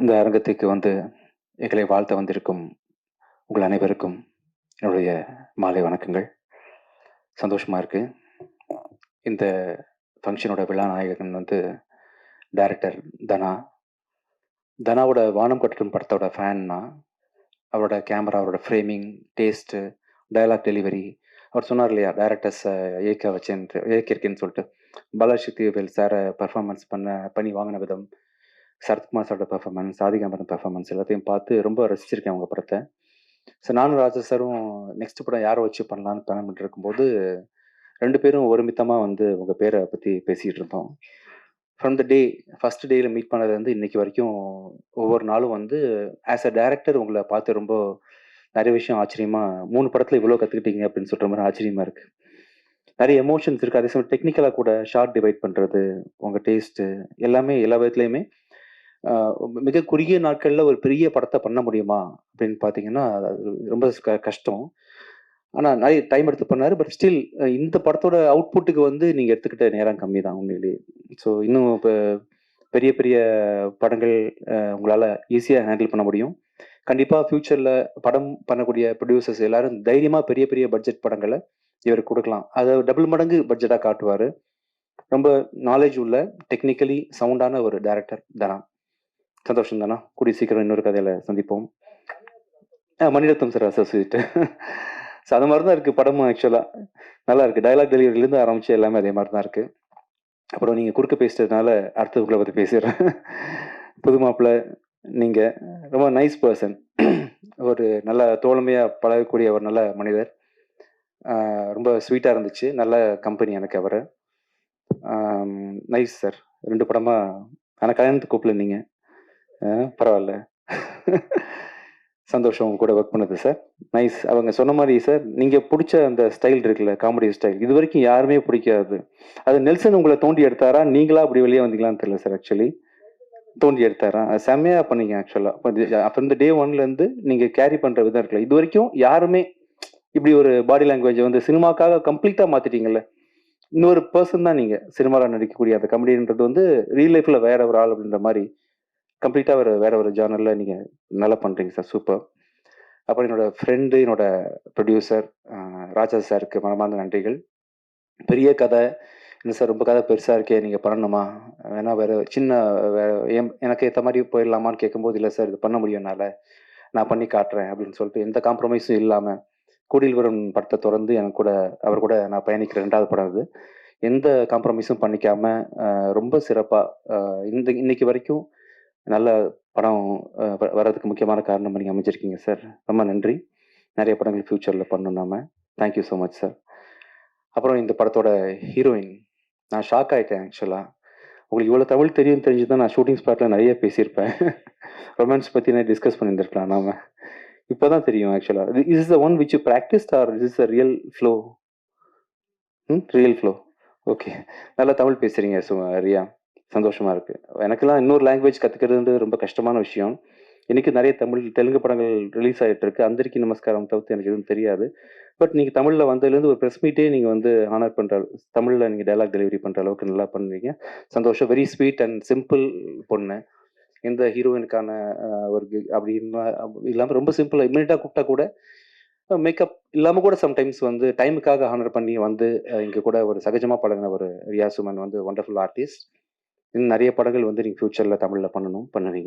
இந்த அரங்கத்துக்கு வந்து எங்களை வாழ்த்த வந்திருக்கும் உங்கள் அனைவருக்கும் என்னுடைய மாலை வணக்கங்கள். சந்தோஷமாக இருக்குது இந்த ஃபங்க்ஷனோட விழா நாயகன் வந்து டைரக்டர் தனா. தனாவோட வானம் கட்டட்டும் படத்தோட ஃபேன்னா அவரோட கேமரா அவரோட ஃப்ரேமிங் டேஸ்ட்டு டயலாக் டெலிவரி அவர் சொன்னார் இல்லையா டேரக்டர்ஸை இயக்க வச்சேன் இயக்கியிருக்கேன்னு சொல்லிட்டு. பாலாசக்தி வேல் சாரை பர்ஃபார்மன்ஸ் பண்ண பண்ணி வாங்கின விதம் சரத்குமார் சாரோட பர்ஃபார்மன்ஸ் ஆதிகாம்பரம் பெர்ஃபார்மன்ஸ் எல்லாத்தையும் பார்த்து ரொம்ப ரசிச்சிருக்கேன் அவங்க படத்தை. ஸோ நானும் ராஜா சாரும் நெக்ஸ்ட் படம் யாரை வச்சு பண்ணலான்னு பிளான் பண்ணிட்டு இருக்கும்போது ரெண்டு பேரும் ஒருமித்தமாக வந்து உங்கள் பேரை பற்றி பேசிகிட்டு இருந்தோம். ஃப்ரம் த டே ஃபர்ஸ்ட் டேயில் மீட் பண்ணது வந்து இன்னைக்கு வரைக்கும் ஒவ்வொரு நாளும் வந்து ஆஸ் அ டேரக்டர் உங்களை பார்த்து ரொம்ப நிறைய விஷயம் ஆச்சரியமா மூணு படத்தில் இவ்வளோ கற்றுக்கிட்டீங்க அப்படின்னு சொல்கிற மாதிரி ஆச்சரியமா இருக்கு. நிறைய எமோஷன்ஸ் இருக்கு. அதே சமயம் டெக்னிக்கலாக கூட ஷார்ட் டிவைட் பண்ணுறது உங்கள் டேஸ்ட்டு எல்லாமே எல்லா விதத்துலேயுமே மிக குறுகிய நாட்களில் ஒரு பெரிய படத்தை பண்ண முடியுமா? அப்படின்னு பார்த்தீங்கன்னா அது ரொம்ப க- கஷ்டம். ஆனால் நிறைய டைம் எடுத்து பண்ணார். பட் ஸ்டில் இந்த படத்தோட அவுட்புட்டுக்கு வந்து நீங்கள் எடுத்துக்கிட்ட நேரம் கம்மி தான் உண்மையிலேயே. ஸோ இன்னும் இப்போ பெரிய பெரிய படங்கள் உங்களால் ஈஸியாக ஹேண்டில் பண்ண முடியும். கண்டிப்பாக ஃப்யூச்சரில் படம் பண்ணக்கூடிய ப்ரொடியூசர்ஸ் எல்லாரும் தைரியமாக பெரிய பெரிய பட்ஜெட் படங்களை இவருக்கு கொடுக்கலாம். அதை டபுள் மடங்கு பட்ஜெட்டாக காட்டுவார். ரொம்ப நாலேஜ் உள்ள டெக்னிக்கலி சவுண்டான ஒரு டேரக்டர் தனா சந்தோஷம் தானா கூடிய சீக்கிரம் இன்னொரு கதையில சந்திப்போம். ஆ, சார் அசோசியேட் ஸோ அது மாதிரி தான் இருக்குது படமும் ஆக்சுவலாக நல்லா இருக்குது டயலாக் டெலிவரியிலேருந்து ஆரம்பித்து எல்லாமே அதே மாதிரி தான் இருக்குது அப்புறம் நீங்கள் குறுக்க பேசிட்டதுனால அடுத்து உங்களை பற்றி பேசிடுறேன். புது மாப்பிள்ளை நீங்கள் ரொம்ப நைஸ் பர்சன் ஒரு நல்ல தோழமையாக பழகக்கூடிய ஒரு நல்ல மனிதர். ரொம்ப ஸ்வீட்டாக இருந்துச்சு. நல்ல கம்பெனி எனக்கு அவர். நைஸ் சார் ரெண்டு படமாக ஆனால் கல்யாணத்துக்கு கூப்பிடல நீங்கள் பரவாயில்ல. சந்தோஷம் உங்க கூட ஒர்க் பண்ணது சார் நைஸ் அவங்க சொன்ன மாதிரி சார் நீங்க பிடிச்ச அந்த ஸ்டைல் இருக்குல்ல காமெடி ஸ்டைல் இது வரைக்கும் யாருமே பிடிக்காது. அது நெல்சன் உங்களை தோண்டி எடுத்தாரா? நீங்களா அப்படி வெளியே வந்தீங்களான்னு தெரியல சார் ஆக்சுவலி தோண்டி எடுத்தாரா? அது செம்மையா பண்ணீங்க ஆக்சுவலா அப்போ இந்த டே ஒன்ல இருந்து நீங்க கேரி பண்ற விதம் இருக்குல்ல இது வரைக்கும் யாருமே இப்படி ஒரு பாடி லாங்குவேஜை வந்து சினிமாக்காக கம்ப்ளீட்டா மாத்திட்டீங்கல்ல இன்னொரு பர்சன் தான் நீங்க. சினிமாவில் நடிக்கக்கூடிய அந்த கமெடின்றது வந்து ரியல் லைஃப்ல வேற ஒரு ஆள் அப்படின்ற மாதிரி கம்ப்ளீட்டாக ஒரு வேற ஒரு ஜேர்னலில் நீங்கள் நல்லா பண்ணுறீங்க சார் சூப்பர் அப்புறம் என்னோட ஃப்ரெண்டு என்னோட ப்ரொடியூசர் ராஜா சாருக்கு மனமார்ந்த நன்றிகள். பெரிய கதை. இல்லை சார் ரொம்ப கதை பெருசாக இருக்கே நீங்கள் பண்ணணுமா? வேணா வேறு சின்ன வேறு எனக்கு ஏற்ற மாதிரி போயிடலாமான்னு கேட்கும்போது இல்லை சார் இது பண்ண முடியும் என்னால். நான் பண்ணி காட்டுறேன் அப்படின்னு சொல்லிட்டு எந்த காம்ப்ரமைஸும் இல்லாமல் கூடியில் வரும் படத்தை தொடர்ந்து எனக்கு கூட அவர் கூட நான் பயணிக்கிற ரெண்டாவது படம் அது. எந்த காம்ப்ரமைஸும் பண்ணிக்காமல் ரொம்ப சிறப்பாக இந்த இன்னைக்கு வரைக்கும் நல்ல படம் வர்றதுக்கு முக்கியமான காரணம் நீங்கள் அமைச்சிருக்கீங்க சார். ரொம்ப நன்றி. நிறைய படங்கள் ஃப்யூச்சரில் பண்ணணும் நாம. தேங்க்யூ ஸோ மச் சார் அப்புறம் இந்த படத்தோட ஹீரோயின் நான் ஷாக் ஆகிட்டேன் ஆக்சுவலாக உங்களுக்கு இவ்வளோ தமிழ் தெரியும் தெரிஞ்சு தான் நான் ஷூட்டிங் ஸ்பாட்டில் நிறைய பேசியிருப்பேன். ரொமான்ஸ் பற்றி நான் டிஸ்கஸ் பண்ணியிருந்திருக்கலாம் நாம. இப்போ தான் தெரியும் ஆக்சுவலாக is is the one which you practice are is is a real flow hmm real flow okay நல்லா தமிழ் பேசுகிறீங்க சு ரியா. சந்தோஷமா இருக்கு. எனக்கெல்லாம் இன்னொரு லாங்குவேஜ் கற்றுக்கிறது ரொம்ப கஷ்டமான விஷயம். இன்னைக்கு நிறைய தமிழ் தெலுங்கு படங்கள் ரிலீஸ் ஆகிட்டு இருக்கு அந்தரிக்கு நமஸ்காரம் தவிர்த்து எனக்கு எதுவும் தெரியாது. பட் நீங்கள் தமிழில் வந்ததுலேருந்து ஒரு ப்ரெஸ் மீட்டே நீங்கள் வந்து ஆனர் பண்ணுற தமிழில் நீங்கள் டைலாக் டெலிவரி பண்ணுற அளவுக்கு நல்லா பண்ணுறீங்க சந்தோஷம். வெரி ஸ்வீட் அண்ட் சிம்பிள் பொண்ணு. எந்த ஹீரோயினுக்கான ஒரு அப்படின்னு அப்படி இல்லாமல் ரொம்ப சிம்பிளாக இம்மிடியாக கூப்பிட்டா கூட மேக்கப் இல்லாமல் கூட சம்டைம்ஸ் வந்து டைமுக்காக ஹானர் பண்ணி வந்து இங்கே கூட ஒரு சகஜமாக பழகின ஒரு ரியாசுமன் வந்து ஒண்டர்ஃபுல் ஆர்டிஸ்ட் இன்னும் நிறைய படங்கள் வந்து நீங்கள் ஃப்யூச்சரில் தமிழில் பண்ணணும் பண்ணுவீங்க.